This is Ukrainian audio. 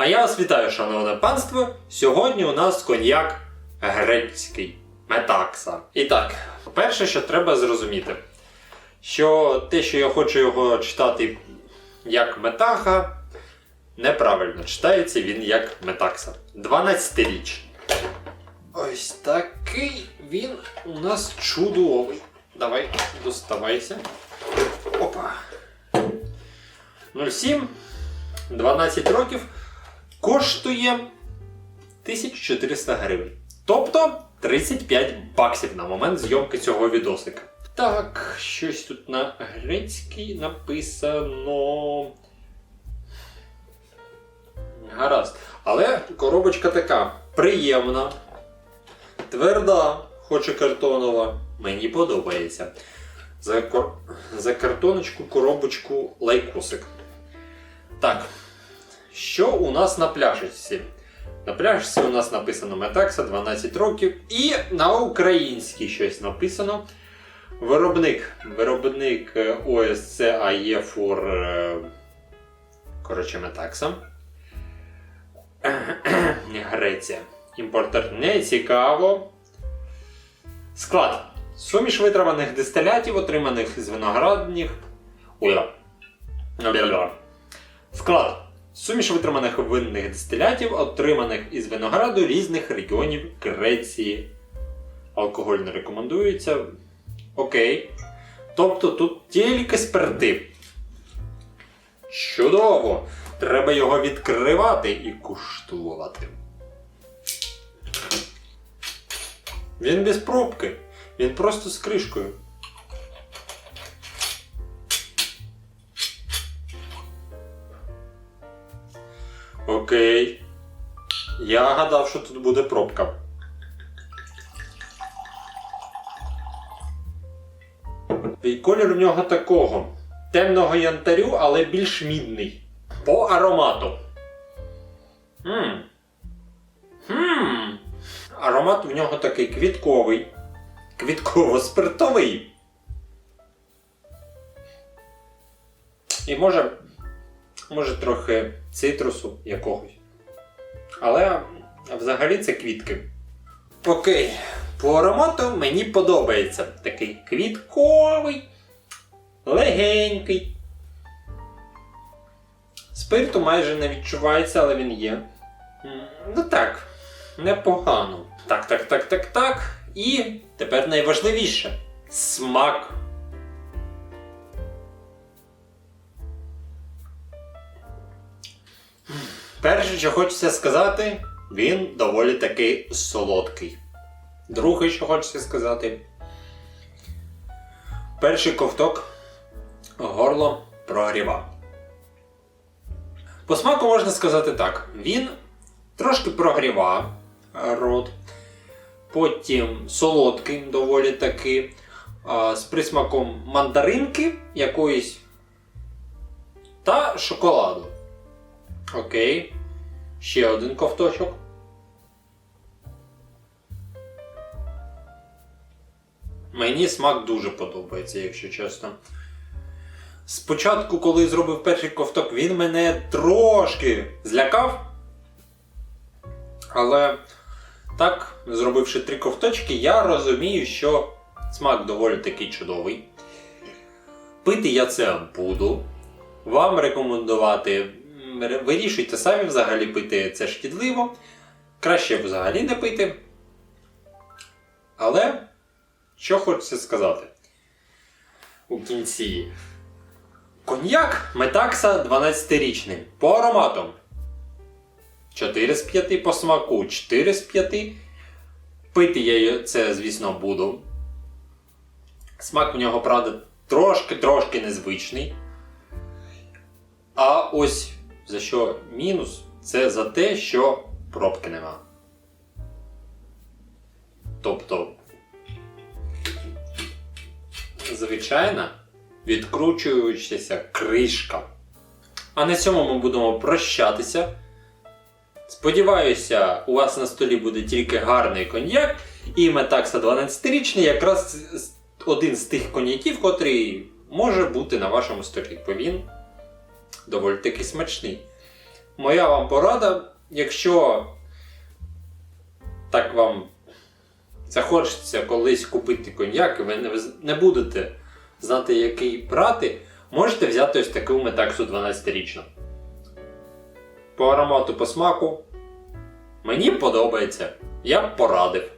А я вас вітаю, шановне панство. Сьогодні у нас коньяк грецький метакса. І так, перше, що треба зрозуміти, що те, що я хочу його читати як метаха, неправильно читається він як метакса. 12 річ. Ось такий він у нас чудовий. Давай, доставайся. Опа. 07. 12 років коштує 1400 гривень. Тобто 35 баксів на момент зйомки цього відосика. Так, щось тут на грецькій написано. Гаразд. Але коробочка така приємна, тверда, хоч і картонова. Мені подобається. За, кор... За картоночку, коробочку лайкосик. Так, що у нас на пляшечці? На пляшечці у нас написано Метакса 12 років і на українській щось написано. Виробник. Виробник е, ОСЦ АЄ фор. е, Коротше, Метакса. Греція. Імпортер не цікаво. Склад. Суміш витраваних дистилятів, отриманих з виноградних. Уя. Склад. Суміш витриманих винних дистилятів, отриманих із винограду різних регіонів Греції. Алкоголь не рекомендується. Окей. Тобто тут тільки спирти. Чудово! Треба його відкривати і куштувати. Він без пробки. Він просто з кришкою. Я гадав, що тут буде пробка. І колір в нього такого. Темного янтарю, але більш мідний. По аромату. Хм. Хм. Аромат в нього такий квітковий. Квітково-спиртовий. І може. Може трохи цитрусу якогось. Але взагалі це квітки. Окей, по аромату мені подобається. Такий квітковий, легенький. Спирту майже не відчувається, але він є. Ну так, непогано. Так, так, так, так, так. І тепер найважливіше смак. Перше, що хочеться сказати, він доволі таки солодкий. Друге, що хочеться сказати. Перший ковток горло прогрівав. По смаку можна сказати так: він трошки прогрівав рот, потім солодкий, доволі таки, з присмаком мандаринки якоїсь та шоколаду. Окей. Ще один ковточок. Мені смак дуже подобається, якщо чесно. Спочатку, коли зробив перший ковток, він мене трошки злякав. Але так, зробивши три ковточки, я розумію, що смак доволі такий чудовий. Пити я це буду. Вам рекомендувати. Вирішуйте самі взагалі пити це шкідливо. Краще взагалі не пити. Але що хочеться сказати? У кінці. Коньяк Метакса 12-річний. По аромату. 4 з 5 по смаку 4 з 5. Пити я це, звісно, буду. Смак в нього, правда, трошки-трошки незвичний. А ось за що мінус, це за те, що пробки нема. Тобто, звичайна відкручуючася кришка. А на цьому ми будемо прощатися. Сподіваюся, у вас на столі буде тільки гарний коньяк, і Метакса 12-річний якраз один з тих коньяків, котрий може бути на вашому столі, бо він доволі таки смачний. моя вам порада, якщо так вам захочеться колись купити коньяк, і ви не, будете знати, який брати, можете взяти ось таку метаксу 12-річну. По аромату, по смаку. Мені подобається. Я б порадив.